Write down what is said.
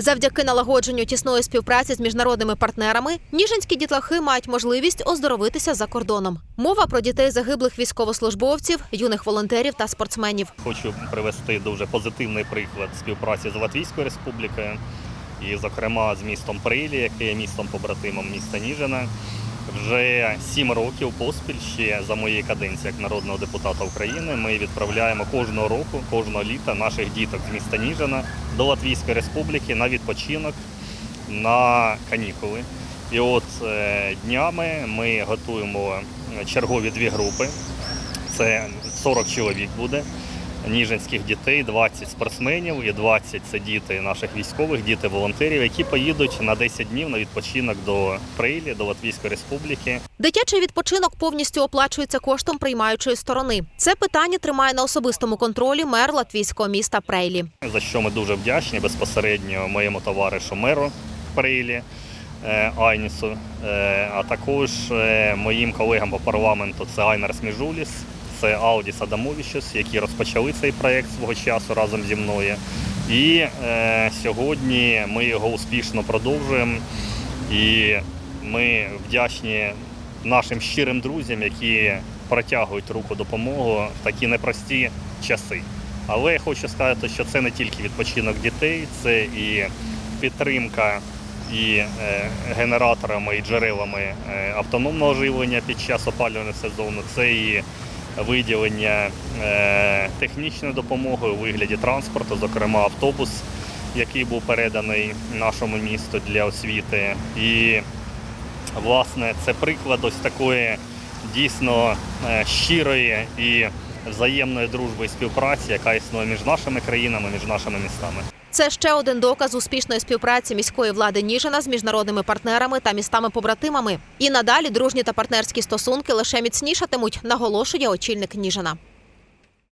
Завдяки налагодженню тісної співпраці з міжнародними партнерами ніжинські дітлахи мають можливість оздоровитися за кордоном. Мова про дітей загиблих військовослужбовців, юних волонтерів та спортсменів. Хочу привести дуже позитивний приклад співпраці з Латвійською республікою, і, зокрема, з містом Прилі, яке є містом побратимом міста Ніжина. Вже сім років поспіль ще за моєї каденції як народного депутата України ми відправляємо кожного року, кожного літа наших діток з міста Ніжина до Латвійської республіки на відпочинок на канікули. І от е, днями ми готуємо чергові дві групи. Це 40 чоловік буде ніжинських дітей, 20 спортсменів і 20 це діти наших військових, діти волонтерів, які поїдуть на 10 днів на відпочинок до Прилі, до Латвійської республіки. Дитячий відпочинок повністю оплачується коштом приймаючої сторони. Це питання тримає на особистому контролі мер латвійського міста Прейлі. За що ми дуже вдячні безпосередньо моєму товаришу меру Прилі е, Айнісу, е, а також е, моїм колегам по парламенту це Айнар Сміжуліс, це Аудіс Адамовічус, які розпочали цей проєкт свого часу разом зі мною. І е, сьогодні ми його успішно продовжуємо. І ми вдячні нашим щирим друзям, які протягують руку допомоги в такі непрості часи. Але я хочу сказати, що це не тільки відпочинок дітей, це і підтримка і е, генераторами і джерелами е, автономного живлення під час опалювального сезону, це і виділення е, технічної допомоги у вигляді транспорту, зокрема автобус, який був переданий нашому місту для освіти. І власне це приклад ось такої дійсно е, щирої і взаємної дружби і співпраці, яка існує між нашими країнами, між нашими містами. Це ще один доказ успішної співпраці міської влади Ніжина з міжнародними партнерами та містами-побратимами. І надалі дружні та партнерські стосунки лише міцнішатимуть, наголошує очільник Ніжина.